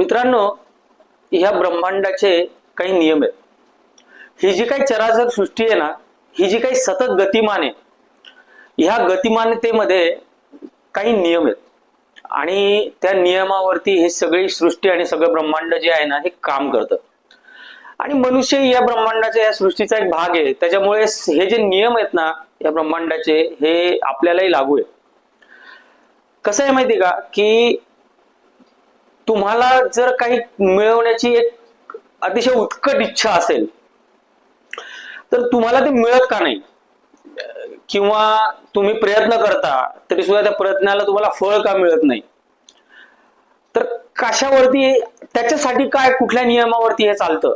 मित्रांनो ह्या ब्रह्मांडाचे काही नियम आहेत. ही जी काही चराचर सृष्टी आहे ना ही जी काही सतत गतिमान आहे ह्या गतिमानतेमध्ये काही नियम आहेत. आणि त्या नियमावरती हे सगळी सृष्टी आणि सगळं ब्रह्मांड जे आहे ना हे काम करतं. आणि मनुष्य या ब्रह्मांडाच्या या सृष्टीचा एक भाग आहे. त्याच्यामुळे हे जे नियम आहेत ना या ब्रह्मांडाचे हे आपल्यालाही लागू आहे कसं आहे माहिती का? की तुम्हाला जर काही मिळवण्याची एक अतिशय उत्कट इच्छा असेल तर तुम्हाला ते मिळत का नाही? किंवा तुम्ही प्रयत्न करता तरी सुद्धा त्या प्रयत्नाला तुम्हाला फळ का मिळत नाही? तर कशावरती त्याच्यासाठी काय कुठल्या नियमावरती हे चालतं?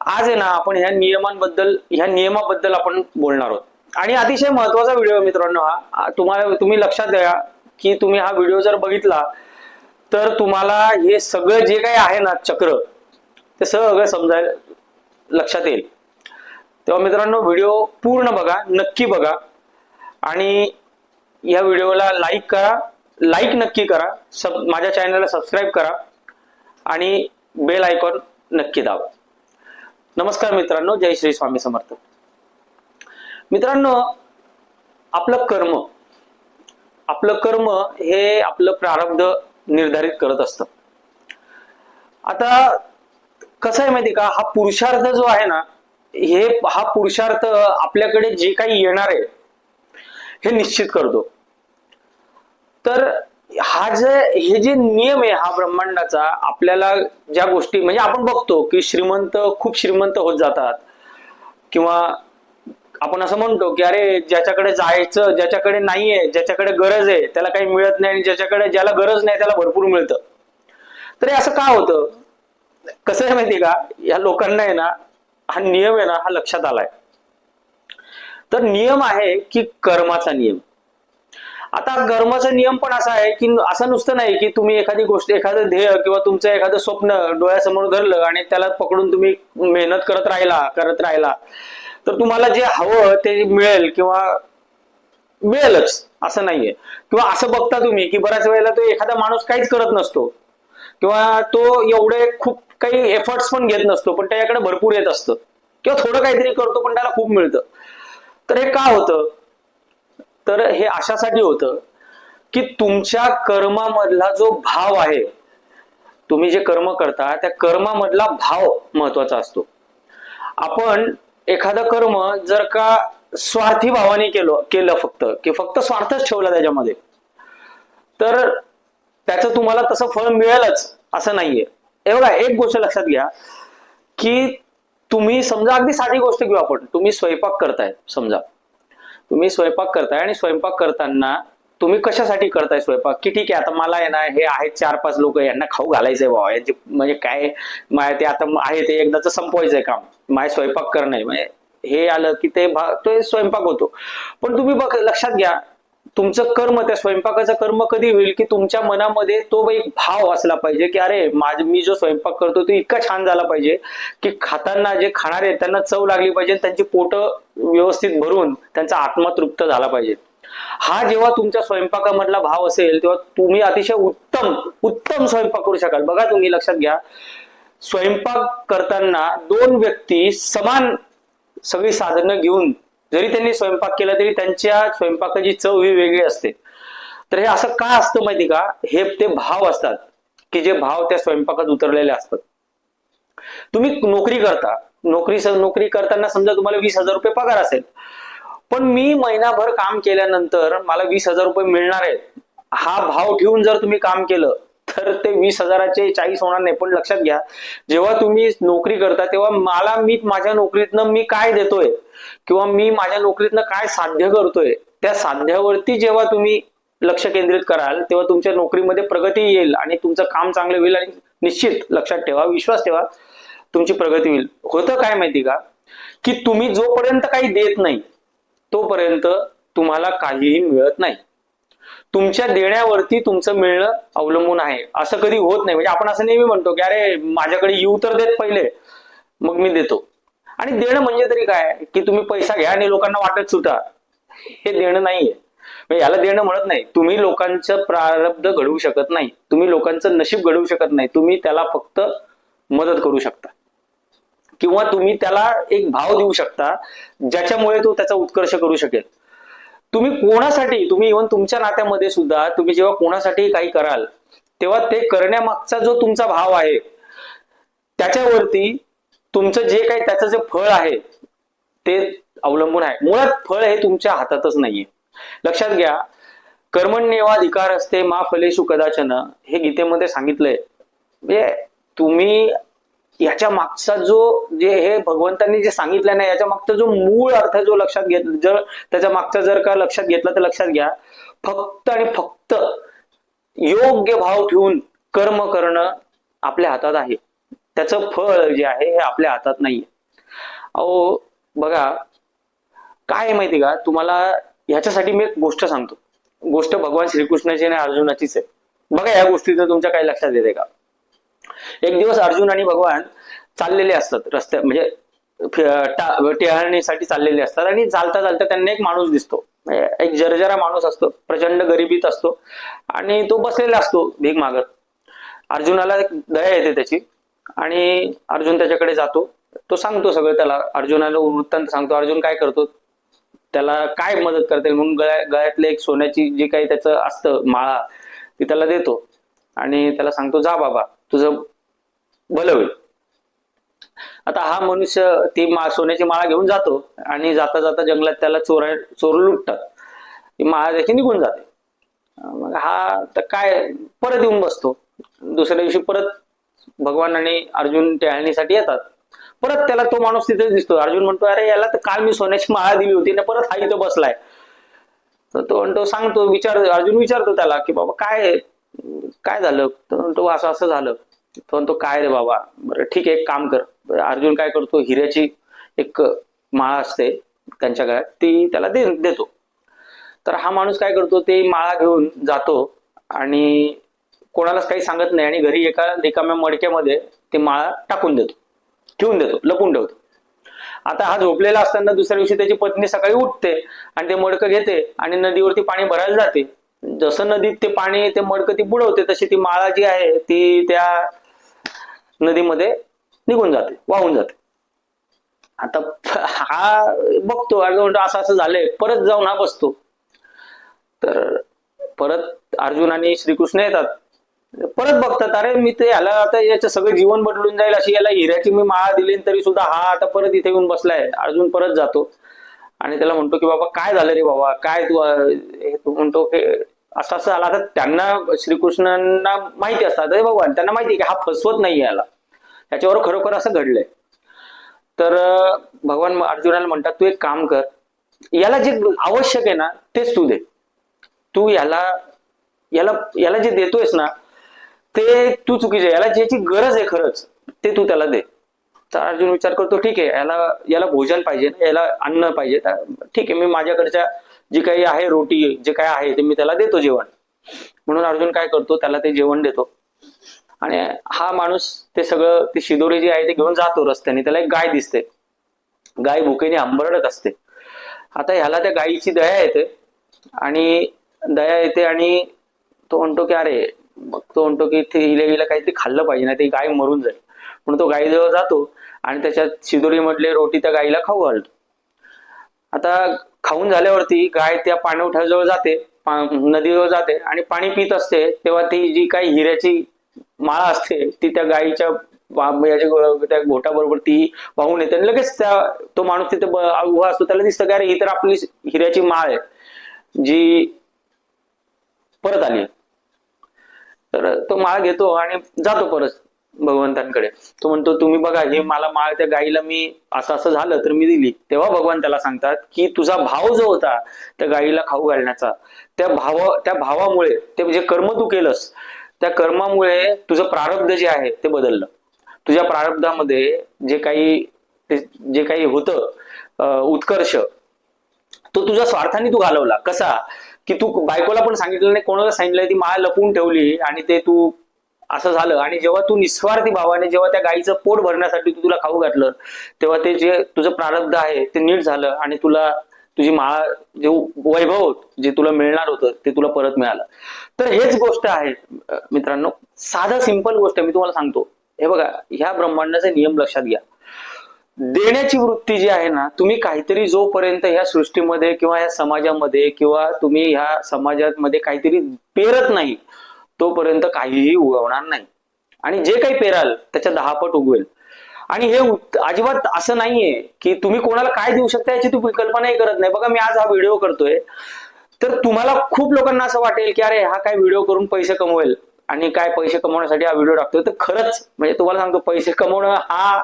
आज आहे ना आपण ह्या नियमांबद्दल ह्या नियमाबद्दल आपण बोलणार आहोत. आणि अतिशय महत्त्वाचा व्हिडिओ मित्रांनो हा. तुम्हाला तुम्ही लक्षात द्या की तुम्ही हा व्हिडिओ जर बघितला तर तुम्हाला हे सगळं जे काही आहे ना चक्र ते सगळं समजायला लक्षात येईल. तेव्हा मित्रांनो व्हिडिओ पूर्ण बघा नक्की बघा. आणि या व्हिडिओला लाईक करा लाईक नक्की करा सब माझ्या चॅनलला सबस्क्राईब करा आणि बेल आयकॉन नक्की दाबा. नमस्कार मित्रांनो जय श्री स्वामी समर्थ. मित्रांनो आपलं कर्म आपलं कर्म हे आपलं प्रारब्ध निर्धारित करत असतं आता कसं आहे माहिती का? हा पुरुषार्थ जो आहे ना हे हा पुरुषार्थ आपल्याकडे जे काही येणार आहे हे निश्चित करतो. तर हा जे हे जे नियम आहे हा ब्रह्मांडाचा आपल्याला ज्या गोष्टी म्हणजे आपण बघतो की श्रीमंत खूप श्रीमंत होत जातात. किंवा आपण असं म्हणतो की अरे ज्याच्याकडे जायचं ज्याच्याकडे नाहीये ज्याच्याकडे गरज आहे त्याला काही मिळत नाही आणि ज्याच्याकडे ज्याला गरज नाही त्याला भरपूर मिळतं. तर असं का होतं? कसं आहे माहिती का? या लोकांना आहे ना हा नियम आहे ना हा लक्षात आलाय. तर नियम आहे की कर्माचा नियम. आता कर्माचा नियम पण असा आहे की असं नुसतं नाही की तुम्ही एखादी गोष्ट एखादं ध्येय किंवा तुमचं एखादं स्वप्न डोळ्यासमोर धरलं आणि त्याला पकडून तुम्ही मेहनत करत राहिला करत राहिला. तर तुम्हाला जे हवं ते मिळेल किंवा मिळेलच असं नाहीये. किंवा असं बघता तुम्ही की बऱ्याच वेळेला तो एखादा माणूस काहीच करत नसतो. किंवा तो एवढे खूप काही एफर्ट्स पण घेत नसतो पण त्याच्याकडे भरपूर येत असतं. किंवा थोडं काहीतरी करतो पण त्याला खूप मिळतं. तर हे का होतं? तर हे अशासाठी होतं की तुमच्या कर्मामधला जो भाव आहे तुम्ही जे कर्म करता त्या कर्मामधला भाव महत्त्वाचा असतो. आपण एखादं कर्म जर का स्वार्थी भावाने केलं केलं फक्त की फक्त स्वार्थच ठेवला त्याच्यामध्ये तर त्याचं तुम्हाला तसं फळ मिळेलच असं नाहीये. हे बघा एक गोष्ट लक्षात घ्या की तुम्ही समजा अगदी साधी गोष्ट घेऊ आपण. तुम्ही स्वयंपाक करताय समजा. तुम्ही स्वयंपाक करताय आणि स्वयंपाक करताना तुम्ही कशासाठी करताय स्वयंपाक? की ठीक आहे आता मला आहे ना हे आहेत चार पाच लोक यांना खाऊ घालायचंय बाबा. यांचे म्हणजे काय माहिती ते आता आहे ते एकदाच संपवायचंय काम. माय स्वयंपाक करणं म्हणजे हे आलं की ते भा तो स्वयंपाक होतो. पण तुम्ही बघ लक्षात घ्या तुमचं कर्म त्या स्वयंपाकाचं कर्म कधी होईल की तुमच्या मनामध्ये तो एक भाव असला पाहिजे की अरे माझ मी जो स्वयंपाक करतो तो इतका छान झाला पाहिजे की खाताना जे खाणारे त्यांना चव लागली पाहिजे त्यांची पोट व्यवस्थित भरून त्यांचा आत्मा तृप्त झाला पाहिजे. हा जेव्हा तुमच्या स्वयंपाकामधला भाव असेल तेव्हा तुम्ही अतिशय उत्तम उत्तम स्वयंपाक करू शकाल. बघा तुम्ही लक्षात घ्या स्वयंपाक करताना दोन व्यक्ती समान सगळी साधनं घेऊन जरी त्यांनी स्वयंपाक केला तरी त्यांच्या स्वयंपाकाची चव ही वेगळी असते. तर हे असं का असतं माहिती का? हे ते भाव असतात की जे भाव त्या स्वयंपाकात उतरलेले असतात. तुम्ही नोकरी करता. नोकरी नोकरी करताना समजा तुम्हाला वीस हजार रुपये पगार असेल. पण मी महिनाभर काम केल्यानंतर मला वीस हजार रुपये मिळणार आहेत. हा भाव ठेवून जर तुम्ही काम केलं तर ते वीस हजाराचे चाळीस होणार नाही. पण लक्षात घ्या जेव्हा तुम्ही नोकरी करता तेव्हा मला मी माझ्या नोकरीतनं मी काय देतोय? किंवा मी माझ्या नोकरीतनं काय साध्य करतोय? त्या साध्यावरती जेव्हा तुम्ही लक्ष केंद्रित कराल तेव्हा तुमच्या नोकरीमध्ये प्रगती येईल आणि तुमचं काम चांगलं होईल आणि निश्चित लक्षात ठेवा विश्वास ठेवा तुमची प्रगती होईल. होतं काय माहिती का? की तुम्ही जोपर्यंत काही देत नाही तोपर्यंत तुम्हाला काहीही मिळत नाही. तुमच्या देण्यावरती तुमचं मिळणं अवलंबून आहे. असं कधी होत नाही. म्हणजे आपण असं नेहमी म्हणतो की अरे माझ्याकडे येऊ तर देत पहिले मग मी देतो. आणि देणं म्हणजे तरी काय? की तुम्ही पैसा घ्या आणि लोकांना वाटत सुटा. हे देणं नाहीये. म्हणजे याला देणं म्हणत नाही. तुम्ही लोकांचं प्रारब्ध घडवू शकत नाही. तुम्ही लोकांचं नशीब घडवू शकत नाही. तुम्ही त्याला फक्त मदत करू शकता. किंवा तुम्ही त्याला एक भाव देऊ शकता ज्याच्यामुळे तो त्याचा उत्कर्ष करू शकेल. तुम्ही कोणासाठी तुम्ही इव्हन तुमच्या नात्यामध्ये सुद्धा तुम्ही जेव्हा कोणासाठी काही कराल तेव्हा ते करण्यामागचा जो तुमचा भाव आहे त्याच्यावरती तुमचं जे काही त्याचं जे फळ आहे ते अवलंबून आहे. मुळात फळ हे तुमच्या हातातच नाहीये. लक्षात घ्या कर्मण्येवाधिकार असते मा फलेशु कदाचन हे गीतेमध्ये सांगितलंय. म्हणजे तुम्ही याच्या मागचा जो जे हे भगवंतांनी जे सांगितलं ना याच्या मागचा जो मूळ अर्थ जो लक्षात घेत जर त्याच्या मागचा जर का लक्षात घेतला तर लक्षात घ्या. फक्त आणि फक्त योग्य भाव ठेवून कर्म करणं आपल्या हातात आहे. त्याचं फळ जे आहे हे आपल्या हातात नाहीये. अहो बघा काय आहे माहिती का? तुम्हाला ह्याच्यासाठी मी एक गोष्ट सांगतो. गोष्ट भगवान श्रीकृष्णाची आणि अर्जुनाचीच आहे. बघा या गोष्टीचं तुमच्या काही लक्षात येते का? एक दिवस अर्जुन आणि भगवान चाललेले असतात रस्त्या म्हणजे फि- टेहळणीसाठी चाललेले असतात आणि चालता चालता त्यांना एक माणूस दिसतो. म्हणजे एक जरजरा माणूस असतो प्रचंड गरिबीत असतो आणि तो बसलेला असतो भीक मागत. अर्जुनाला एक दया येते त्याची आणि अर्जुन त्याच्याकडे जातो. तो सांगतो सगळं त्याला अर्जुनाला वृत्तांत सांगतो अर्जुन काय करतो? त्याला काय मदत करता? येईल म्हणून गळ्या गळ्यातले एक सोन्याची जी काही त्याचं असतं माळा ती त्याला देतो आणि त्याला सांगतो जा बाबा तुझं भलं होईल. आता हा मनुष्य ती मा सोन्याची माळा घेऊन जातो आणि जाता जाता जंगलात त्याला चोरा चोर लुटतात. ती माळा त्याची निघून जाते. मग हा तर काय परत येऊन बसतो. दुसऱ्या दिवशी परत भगवान आणि अर्जुन टहळणीसाठी येतात. परत त्याला तो माणूस तिथे दिसतो. अर्जुन म्हणतो अरे याला तर काल मी सोन्याची माळा दिली होती ना परत हा इथं बसलाय. तर तो म्हणतो सांगतो विचार अर्जुन विचारतो त्याला की बाबा काय काय झालं? तो म्हणतो असं असं झालं. तो म्हणतो काय रे बाबा? बरं ठीक आहे एक काम कर. अर्जुन काय करतो? हिऱ्याची एक माळा असते त्यांच्या गळ्यात ती त्याला दे देतो. तर हा माणूस काय करतो? ते माळा घेऊन जातो आणि कोणालाच काही सांगत नाही आणि घरी एका रिकाम्या मडक्यामध्ये ते माळा टाकून देतो ठेवून देतो लपून ठेवतो. आता हा झोपलेला असताना दुसऱ्या दिवशी त्याची पत्नी सकाळी उठते आणि ते मडकं घेते आणि नदीवरती पाणी भरायला जाते. जसं नदीत ते पाणी ते मडकं ती बुडवते तशी ती माळा जी आहे ती त्या नदीमध्ये निघून जाते वाहून जाते. आता हा बघतो अर्जुन म्हणतो असं असं झालंय परत जाऊन हा बसतो. तर परत अर्जुन आणि श्रीकृष्ण येतात. परत बघतात अरे मी ते याला आता याचं सगळं जीवन बदलून जाईल अशी याला हिऱ्याची मी माळा दिली तरी सुद्धा हा आता परत इथे येऊन बसलाय. अर्जुन परत जातो. आणि त्याला म्हणतो की बाबा काय झालं रे बाबा? काय तू तू म्हणतो की असं असं झालं आता त्यांना श्रीकृष्णांना माहिती असतात अरे भगवान त्यांना माहिती की हा फसवत नाही याला. त्याच्यावर खरोखर असं घडलंय. तर भगवान अर्जुनाला म्हणतात तू एक काम कर. याला जे आवश्यक आहे ना तेच तू दे. तू याला याला याला जे देतोयस ना ते तू चुकीचे याला ज्याची गरज आहे खरंच ते तू त्याला दे. तर अर्जुन विचार करतो ठीक आहे याला याला भोजन पाहिजे ना याला अन्न पाहिजे. ठीक आहे मी माझ्याकडच्या जी काही आहे रोटी जे काय आहे ते मी त्याला देतो जेवण. म्हणून अर्जुन काय करतो त्याला ते जेवण देतो. आणि हा माणूस ते सगळं ती शिदोरी जी आहे ते घेऊन जातो रस्त्याने. त्याला एक गाय दिसते. गाय भुकेने आंबरडत असते. आता ह्याला त्या गायीची दया येते. आणि दया येते आणि तो म्हणतो की अरे मग तो म्हणतो की ते हिला हिला काहीतरी खाल्लं पाहिजे ना ती गाय मरून जाईल. म्हणून तो गायीजवळ जातो आणि त्याच्यात शिदोरी मधले रोटी त्या गायीला खाऊ घालतो. आता खाऊन झाल्यावरती गाय त्या पाणवठ्याजवळ जाते नदीजवळ जाते आणि पाणी पित असते तेव्हा ती जी काही हिऱ्याची माळा असते ती त्या गायीच्या त्या घोटाबरोबर ती वाहून येते. आणि लगेच त्या तो माणूस तिथे उभा असतो त्याला दिसतं की अरे ही तर आपली हिऱ्याची माळ आहे जी परत आली तर तो माळ घेतो आणि जातो परत. भगवंतांकडे. तो म्हणतो तुम्ही बघा हे मला माळ त्या गाईला मी असं असं झालं तर मी दिली. तेव्हा भगवान त्याला सांगतात की तुझा भाव जो होता त्या गाईला खाऊ घालण्याचा त्या भाव त्या भावामुळे ते म्हणजे कर्म तू केलंस त्या कर्मामुळे तुझं प्रारब्ध जे आहे ते बदललं. तुझ्या प्रारब्धामध्ये जे काही जे काही होतं उत्कर्ष तो तुझ्या स्वार्थाने तू घालवला. कसा? की तू बायकोला पण सांगितलं नाही कोणाला सांगितलं ती माळ लपवून ठेवली आणि ते तू असं झालं. आणि जेव्हा तू निस्वार्थी भावाने जेव्हा त्या गायीचं पोट भरण्यासाठी तू तुला खाऊ घातलं तेव्हा ते जे तुझं प्रारब्ध आहे ते नीट झालं आणि तुला तुझी माळा जे वैभव होत जे तुला मिळणार होतं ते तुला परत मिळालं. तर हेच गोष्ट आहे मित्रांनो. साधा सिंपल गोष्ट मी तुम्हाला सांगतो. हे बघा ह्या ब्रह्मांडाचे नियम लक्षात घ्या. देण्याची वृत्ती जी आहे ना तुम्ही काहीतरी जोपर्यंत ह्या सृष्टीमध्ये किंवा ह्या समाजामध्ये किंवा तुम्ही ह्या समाजामध्ये काहीतरी पेरत नाही तोपर्यंत काहीही उगवणार नाही. आणि जे काही पेराल त्याच्या दहा पट उगवेल. आणि हे अजिबात असं नाहीये की तुम्ही कोणाला काय देऊ शकता याची तुम्ही कल्पनाही करत नाही. बघा मी आज हा व्हिडिओ करतोय. तर तुम्हाला खूप लोकांना असं वाटेल की अरे हा काय व्हिडिओ करून पैसे कमवेल आणि काय पैसे कमवण्यासाठी हा व्हिडिओ टाकतोय? तर खरंच म्हणजे तुम्हाला सांगतो पैसे कमवणं हा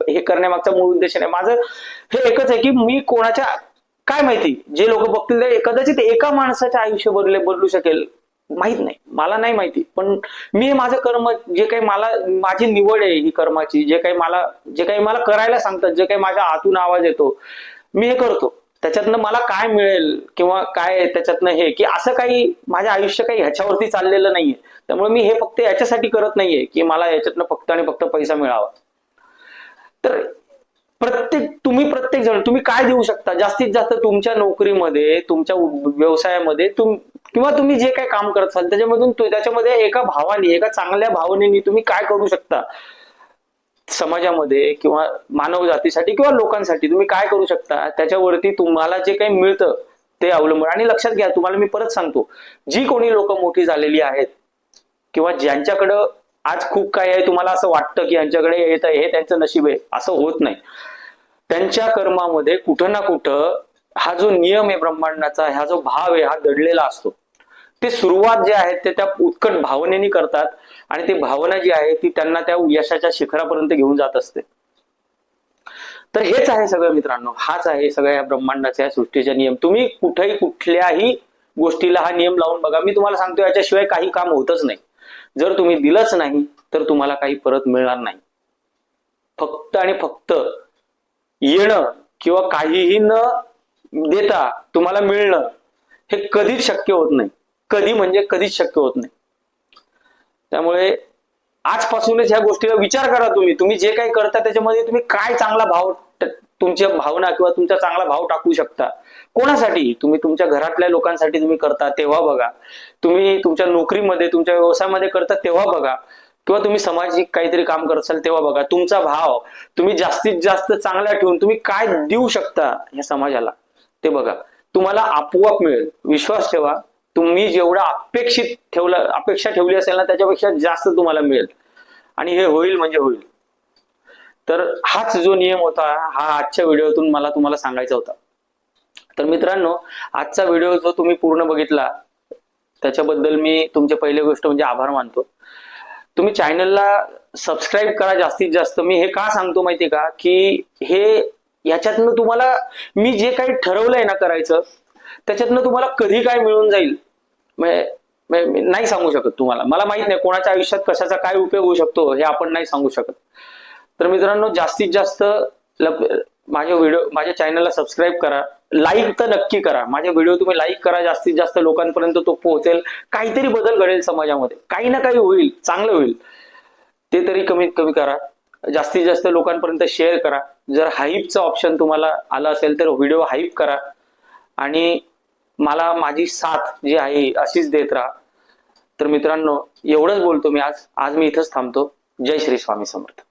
हे करण्यामागचा मूळ उद्देश नाही. माझं हे एकच आहे की मी कोणाच्या काय माहिती जे लोक बघतील कदाचित एका माणसाच्या आयुष्य बदले बदलू शकेल. माहीत नाही. मला नाही माहिती. पण मी माझं कर्म जे काही मला माझी निवड आहे ही कर्माची जे काही मला जे काही मला करायला सांगतात जे काही माझ्या आतून आवाज येतो मी हे करतो. त्याच्यातनं मला काय मिळेल किंवा काय त्याच्यातनं हे की असं काही माझ्या आयुष्य काही ह्याच्यावरती चाललेलं नाहीये. त्यामुळे मी हे फक्त याच्यासाठी करत नाहीये की मला याच्यातनं फक्त आणि फक्त पैसा मिळावा. तर प्रत्येक तुम्ही प्रत्येक जण तुम्ही काय देऊ शकता? जास्तीत जास्त तुमच्या नोकरीमध्ये तुमच्या व्यवसायामध्ये तुम किंवा तुम्ही जे काही काम करत असाल त्याच्यामधून त्याच्यामध्ये एका भावाने एका चांगल्या भावनेने तुम्ही काय करू शकता? समाजामध्ये किंवा मानव जातीसाठी किंवा लोकांसाठी तुम्ही काय करू शकता? त्याच्यावरती तुम्हाला जे काही मिळतं ते अवलंबून आणि लक्षात घ्या तुम्हाला मी परत सांगतो. जी कोणी लोक मोठी झालेली आहेत किंवा ज्यांच्याकडं आज खूप काही आहे तुम्हाला असं वाटतं की यांच्याकडे येत आहे हे त्यांचं नशीब आहे असं होत नाही. त्यांच्या कर्मामध्ये कुठं ना कुठं हा जो नियम आहे ब्रह्मांडाचा हा जो भाव आहे हा दडलेला असतो. ते सुरुवात जे आहे ते त्या उत्कट भावनेने करतात आणि ती भावना जी आहे ती त्यांना त्या यशाच्या शिखरापर्यंत घेऊन जात असते. तर हेच आहे सगळं मित्रांनो. हाच आहे सगळ्या या ब्रह्मांडाचा या सृष्टीचा नियम. तुम्ही कुठेही कुठल्याही गोष्टीला हा नियम लावून बघा. मी तुम्हाला सांगतो याच्याशिवाय काही काम होतच नाही. जर तुम्ही दिलंच नाही तर तुम्हाला काही परत मिळणार नाही. फक्त आणि फक्त येणं किंवा काहीही न देता तुम्हाला मिळणं हे कधीच शक्य होत नाही. कधी म्हणजे कधीच शक्य होत नाही. त्यामुळे आजपासूनच ह्या गोष्टीला विचार करा तुम्ही. तुम्ही जे काही करता त्याच्यामध्ये तुम्ही काय चांगला भाव तुमच्या भावना किंवा तुमचा चांगला भाव टाकू शकता. कोणासाठी? तुम्ही तुमच्या घरातल्या लोकांसाठी तुम्ही करता तेव्हा बघा. तुम्ही तुमच्या नोकरीमध्ये तुमच्या व्यवसायामध्ये करता तेव्हा बघा. किंवा तुम्ही सामाजिक काहीतरी काम करत असाल तेव्हा बघा. तुमचा भाव तुम्ही जास्तीत जास्त चांगला ठेवून तुम्ही काय देऊ शकता या समाजाला? ते बघा. तुम्हाला आपोआप मिळेल. विश्वास ठेवा. तुम्ही जेवढा अपेक्षित ठेवला अपेक्षा ठेवली असेल ना त्याच्यापेक्षा जास्त तुम्हाला मिळेल. आणि हे होईल म्हणजे होईल. तर हाच जो नियम होता हा आजच्या व्हिडिओतून मला तुम्हाला सांगायचा होता. तर मित्रांनो आजचा व्हिडिओ जो तुम्ही पूर्ण बघितला त्याच्याबद्दल मी तुमचे पहिली गोष्ट म्हणजे आभार मानतो. तुम्ही चॅनलला सबस्क्राईब करा जास्तीत जास्त. मी हे का सांगतो माहितीये का? की हे याच्यातनं तुम्हाला मी जे काही ठरवलंय ना करायचं त्याच्यातनं तुम्हाला कधी काय मिळून जाईल? म्हणजे, म्हणजे नाही सांगू शकत तुम्हाला. मला माहीत नाही कोणाच्या आयुष्यात कशाचा काय उपयोग होऊ शकतो हे आपण नाही सांगू शकत. तर मित्रांनो जास्तीत जास्त माझ्या व्हिडिओ माझ्या चॅनलला सबस्क्राईब करा. लाईक तर नक्की करा. माझे व्हिडिओ तुम्ही लाईक करा जास्तीत जास्त लोकांपर्यंत तो पोहोचेल. काहीतरी बदल घडेल समाजामध्ये. काही ना काही होईल चांगलं होईल. ते तरी कमीत कमी करा. जास्तीत जास्त लोकांपर्यंत शेअर करा. जर हाईपचं ऑप्शन तुम्हाला आलं असेल तर व्हिडिओ हाईप करा. आणि मला माझी साथ जी आहे अशीच देत राहा. तर मित्रांनो एवढंच बोलतो मी आज. आज मी इथंच थांबतो. जय श्री स्वामी समर्थ.